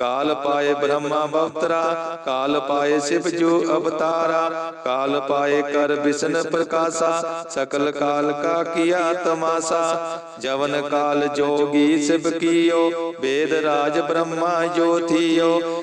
ਕਾਲ ਪਾਏ ਬ੍ਰਹਮਾ ਬਵਤਰਾ ਕਾਲ ਪਾਏ ਸਿਵ ਜੋ ਅਵਤਾਰਾ, ਕਾਲ ਪਾਏ ਕਰ ਵਿਸ਼ਨ ਪ੍ਰਕਾਸ਼ਾ, ਸਕਲ ਕਾਲ ਕਾ ਕੀਆ ਤਮਾਸਾ, ਜਵਨ ਕਾਲ ਜੋਗੀ ਸਿਵ ਕੀਓ, ਵੇਦ ਰਾਜ ਬ੍ਰਹਮਾ ਜੋਥੀਓ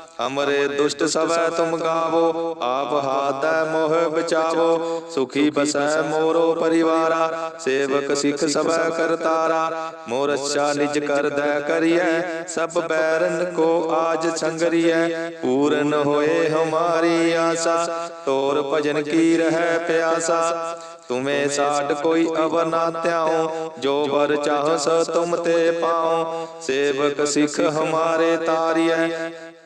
ਹਮਰੇ ਦੁਸ਼ਟ ਸਵੈ ਤੁਮ ਗਾਵੋ, ਆਪ ਹਾਦੈ ਮੋਹ ਬਚਾਵੋ, ਸੁਖੀ ਬਸੈ ਮੋਰੋ ਪਰਿਵਾਰਾ, ਸੇਵਕ ਸਿੱਖ ਸਵੈ ਕਰਤਾਰਾ ਮੋਰ ਅੱਛਾ ਨਿਜ ਕਰਦੈ ਕਰੀਐ, ਸਭ ਬੈਰਨ ਕੋ ਆਜ ਸੰਗਰੀਐ, ਪੂਰਨ ਹੋਏ ਹਮਾਰੀ ਆਸਾ ਤੋਰ ਭਜਨ ਕੀ ਰਹਿ ਪਿਆਸਾ, ਤੁਮੇ ਸਾਡ ਕੋਈ ਅਵਰ ਨਾ ਧਿਆਉ ਜੋ ਵਰ ਚਾਹ ਸੋ ਤੁਮ ਤੇ ਪਾਉ ਸੇਵਕ ਸਿੱਖ ਹਮਾਰੇ ਤਾਰੀਐ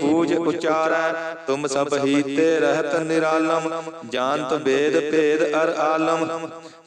ਬੂਝ ਉਚਾਰੈ ਤੁਮ ਸਭ ਹੀ ਤੇ ਰਹਿਤ ਨਿਰਾਲਮ ਜਾਣਤ ਵੇਦ ਭੇਦ ਅਰ ਆਲਮ।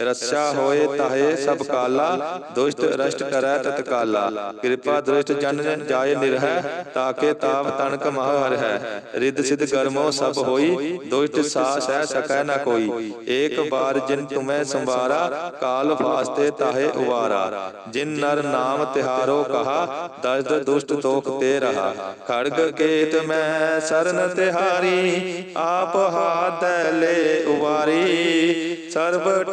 ਰੱਛਾ ਹੋਏ ਤਾਹੇ ਸਭ ਕਾਲਾ, ਦੁਸ਼ਟ ਰਸ਼ਟ ਕਰੈ ਤਤਕਾਲਾ ਕਿਰਪਾ ਦ੍ਰਿਸ਼ਟ ਜਨ ਜਾਏ ਨਿਰਹਿ, ਤਾਕੇ ਤਾਪ ਤਨਕ ਮਹ ਹਰ ਹੈ। ਰਿੱਧ ਸਿਧ ਕਰਮੋ ਸਭ ਹੋਈ, ਦੁਸ਼ਟ ਸਾ ਸਹਿ ਸਕੈ ਨ ਕੋਈ। ਏਕ ਬਾਰ ਜਿਨ ਤੁਮੈ ਸੰਵਾਰਾ, ਕਾਲ ਫਾਸਤੇ ਤਾਹੇ ਉਵਾਰਾ। ਜਿਨ ਨਰ ਨਾਮ ਤਿਹਾਰੋ ਕਹਾ, ਦਸਦ ਦੁਸ਼ਟ ਤੋਖ ਤੇ ਰਹਾ। ਖੜਗ ਕੇਤ ਮੈਂ ਸਰਨ ਤਿਹਾਰੀ, ਆਪ ਹਾਦੈ ਲੈ ਉਵਾਰੀ। ਸਰਬ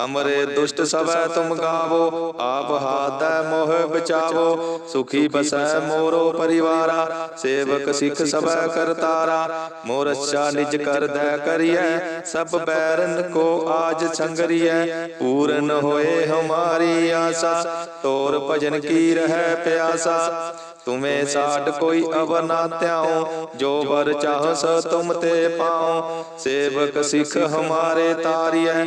ਹਮਰੇ ਦੁਸ਼ਟ ਸਭੈ ਤੁਮ ਗਾਵੋ ਆਪ ਹਾਦੈ ਮੋਹ ਬਚਾਵੋ ਸੁਖੀ ਬਸੈ ਮੋਰੋ ਪਰਿਵਾਰਾ ਸੇਵਕ ਸਿੱਖ ਸਭੈ ਕਰਤਾਰਾ ਮੋਰ ਅੱਛਾ ਨਿਜ ਕਰਦੈ ਕਰੀਐ ਸਭ ਬੈਰਨ ਕੋ ਆਜ ਸੰਗਰੀਐ ਪੂਰਨ ਹੋਏ ਹਮਾਰੀ ਆਸਾ ਤੋਰ ਭਜਨ ਕੀ ਰਹਿ ਪਿਆਸਾ ਤੁਮੇ ਸਾਡ ਕੋਈ ਅਵਰ ਨਾ ਧਿਆਉ ਜੋ ਵਰ ਚਾਹਸ ਤੁਮ ਤੇ ਪਾਉ ਸੇਵਕ ਸਿੱਖ ਹਮਾਰੇ ਤਾਰੀਐ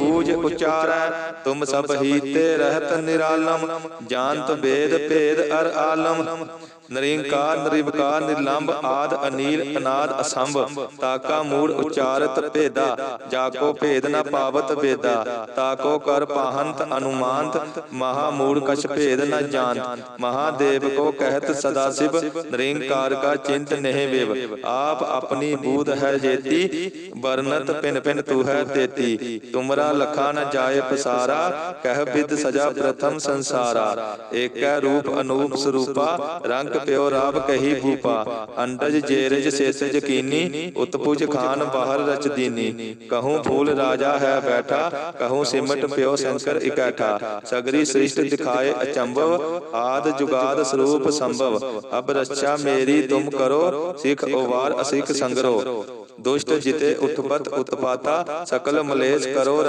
ਬੂਝ ਉਚਾਰੈ, ਤੁਮ ਸਭ ਹੀਤੇ ਰਹਿਤ ਨਿਰਾਲਮ, ਜਾਣਤ ਵੇਦ ਭੇਦ ਅਰ ਆਲਮ। ਨਰਿੰਕਾਰ, ਨਿਰਵਕਾਰ ਨਿਰਲੰਭ ਆਦ, ਅਨੀਲ, ਅਨਾਦ, ਅਸੰਭ, ਤਾਕਾ ਮੂੜ ਉਚਾਰਤ ਭੇਦਾ, ਜਾਕੋ ਭੇਦ ਨ ਪਾਵਤ ਵੇਦਾ, ਤਾਕੋ ਕਰ ਪਾਹੰਤ ਅਨੁਮਾਨਤ, ਮਹਾ ਮੂੜ ਕਛ ਭੇਦ ਨ ਜਾਣਤ। ਮਹਾਦੇਵ ਕੋ ਕਹਿਤ ਸਦਾ ਸਿਵ, ਨਿਰੰਕਾਰ ਕਾ ਚਿੰਤ ਨਹਿ ਵਿਵ। ਆਪ ਆਪਣੀ ਬੂਧ ਹੈ ਜੇਤੀ, ਵਰਨਤ ਪਿਨ ਪਿਨ ਤੂ ਹੈ ਤੇਤੀ। ਤੁਮਰਾ ਲਖਾ ਨ ਜਾਏ ਪਸਾਰਾ, ਕਹਿ ਬਿਦ ਸਜਾ ਪ੍ਰਥਮ ਸੰਸਾਰਾ। ਏਕੈ ਰੂਪ ਅਨੂਪ ਸਰੂਪਾ, ਰੰਗ ਪਿਓ ਰਾਬ ਕਹੀ ਭੂਪਾ। ਅੰਡਜ ਜੇਰਜ ਸੇਸਜ ਕੀਨੀ, ਉਤਪੁਜ ਖਾਨ ਬਾਹਰ ਰਚ ਦੀਨੀ। ਕਹੂੰ ਫੂਲ ਰਾਜਾ ਹੈ ਬੈਠਾ, ਕਹੂੰ ਸਿਮਟ ਪਿਓ ਸ਼ੰਕਰ ਇਕੈਠਾ। ਸਗਰੀ ਸ੍ਰਿਸ਼ਟ ਦਿਖਾਏ ਅਚੰਭਵ, ਆਦ ਜੁਗਾਦ ਸਰੂਪ ਸੰਭਵ। ਅਬ ਰੱਛਾ ਮੇਰੀ ਤੁਮ ਕਰੋ, ਸਿਖ ਉਵਾਰ ਅਸਿਖ ਸੰਗਰੋ। ਦੁਸ਼ਟ ਜਿਤੇ ਉਤਪਤ ਉਤਪਾਤਾ, ਸਕਲ ਮਲੇਸ਼ ਕਰੋ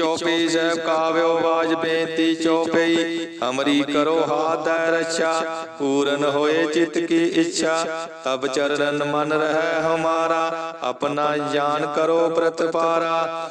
ਚੌਪਈ ਸਾਹਿਬ ਕਾਵਿਓ ਬਾਜ ਬੇਨਤੀ ਚੌਪਈ ਹਮਰੀ ਕਰੋ ਹਾਥ ਰੱਛਾ, ਪੂਰਨ ਹੋਏ ਚਿਤ ਕੀ ਇੱਛਾ। ਤਬ ਚਰਨ ਮਨ ਰਹਿ ਹਮਾਰਾ, ਆਪਣਾ ਜਾਨ ਕਰੋ ਪ੍ਰਤਪਾਰਾ।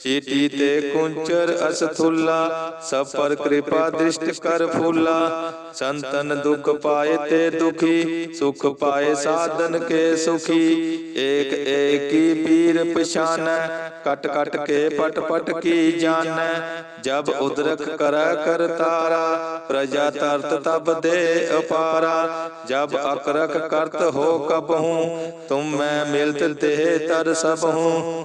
ਪਛਾਨਤ ਚੀਟੀ ਤੇ ਕੁੰਚਰ ਅਸਥੁੱਲਾ ਸਭ ਪਰ ਕਿਰਪਾ ਦ੍ਰਿਸ਼ਟ ਕਰ ਫੂਲਾ ਸੰਤਨ ਦੁਖ ਪਾਏ ਤੇ ਦੁਖੀ ਸੁਖ ਪਾਏ ਸਾਧਨ ਕੇ ਸੁਖੀ ਏਕ ਏਕੀ ਪੀਰ ਪਛਾਨੈ ਕਟ ਕਟ ਕੇ ਪਟ ਪਟ ਕੀ ਜਾਣੈ ਜਬ ਉਦਰਕ ਕਰੈ ਕਰ ਤਾਰਾ ਪ੍ਰਜਾ ਤਰਤ ਤਬ ਦੇ ਅਪਾਰਾ ਜਬ ਅਕਰਕ ਕਰਤ ਹੋ ਕਬਹੂ ਤੁਮ ਮੈਂ ਮਿਲਤ ਤੇ ਤਰ ਸਭ ਹੂੰ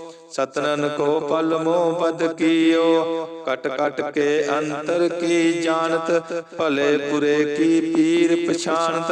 ਸਤਨਨ ਕੋ ਪਲ ਮੋਹ ਬਦ ਕੀਓ। ਕਟ ਕਟ ਕੇ ਅੰਤਰ ਕੀ ਜਾਣਤ, ਭਲੇ ਬੁਰੇ ਕੀ ਪੀਰ ਪਛਾਣਤ।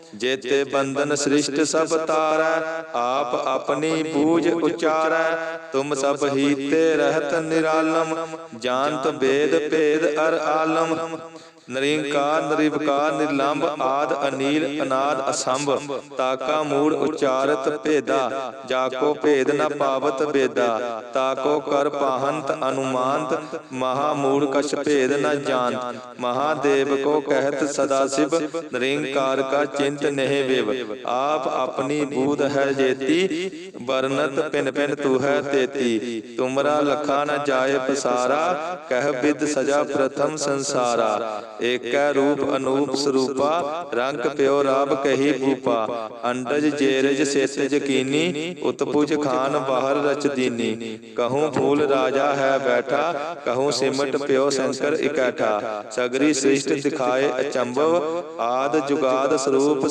ਜੇਤੇ ਬੰਧਨ ਸ੍ਰਿਸ਼ਟ ਸਭ ਤਾਰੈ, ਆਪ ਆਪਣੀ ਬੂਝ ਉਚਾਰੈ। ਤੁਮ ਸਭ ਹੀਤੇ ਰਹਿਤ ਨਿਰਾਲਮ, ਜਾਣਤ ਬੇਦ ਭੇਦ ਅਰ ਆਲਮ। ਨਰਿੰਕਾਰ, ਨਿਰਵਕਾਰ ਨਿਰਲੰਭ ਆਦ ਅਨੀਲ, ਅਨਾਦ ਅਸੰਭ। ਤਾਕਾ ਮੂੜ ਉਚਾਰਤ ਭੇਦਾ, ਜਾਕੋ ਭੇਦ ਨ ਪਾਵਤ ਬੇਦਾ। ਤਾਕੋ ਕਰ ਪਾਹੰਤ ਅਨੁਮਾਨਤ, ਮਹਾ ਮੂੜ ਕਛ ਭੇਦ ਨ ਜਾਣਤ। ਮਹਾਦੇਵ ਕੋ ਕਹਿਤ ਸਦਾ ਸਿਵ, ਨਿਰੰਕਾਰ ਕਾ ਚਿੰਤ ਨਹਿ ਵਿਵ ਆਪ ਆਪਣੀ ਬੂਧ ਹੈ ਜੇਤੀ ਵਰਨਤ ਪਿਨ ਪਿਨ ਤੂ ਹੈ ਤੇਤੀ ਤੁਮਰਾ ਲਖਾ ਨ ਜਾਏ ਪਸਾਰਾ ਕਹਿ ਬਿਦ ਸਜਾ ਪ੍ਰਥਮ ਸੰਸਾਰਾ ਏਕੈ ਰੂਪ ਅਨੂਪ ਸਰੂਪਾ ਰੰਗ ਪਿਓ ਰਾਬ ਕਹੀ ਭੂਪਾ ਅੰਡਜ ਜੇਰਜ ਸੇਤਜ ਕੀਨੀ ਉਤਪੁਜ ਖਾਨ ਬਾਹਰ ਰਚ ਦੀਨੀ ਕਹੂੰ ਫੂਲ ਰਾਜਾ ਹੈ ਬੈਠਾ ਕਹੂੰ ਸਿਮਟ ਪਿਓ ਸ਼ੰਕਰ ਇਕੈਠਾ ਸਗਰੀ ਸ੍ਰਿਸ਼ਟ ਦਿਖਾਏ ਅਚੰਭਵ ਆਦ ਜੁਗਾਦ ਸਰੂਪ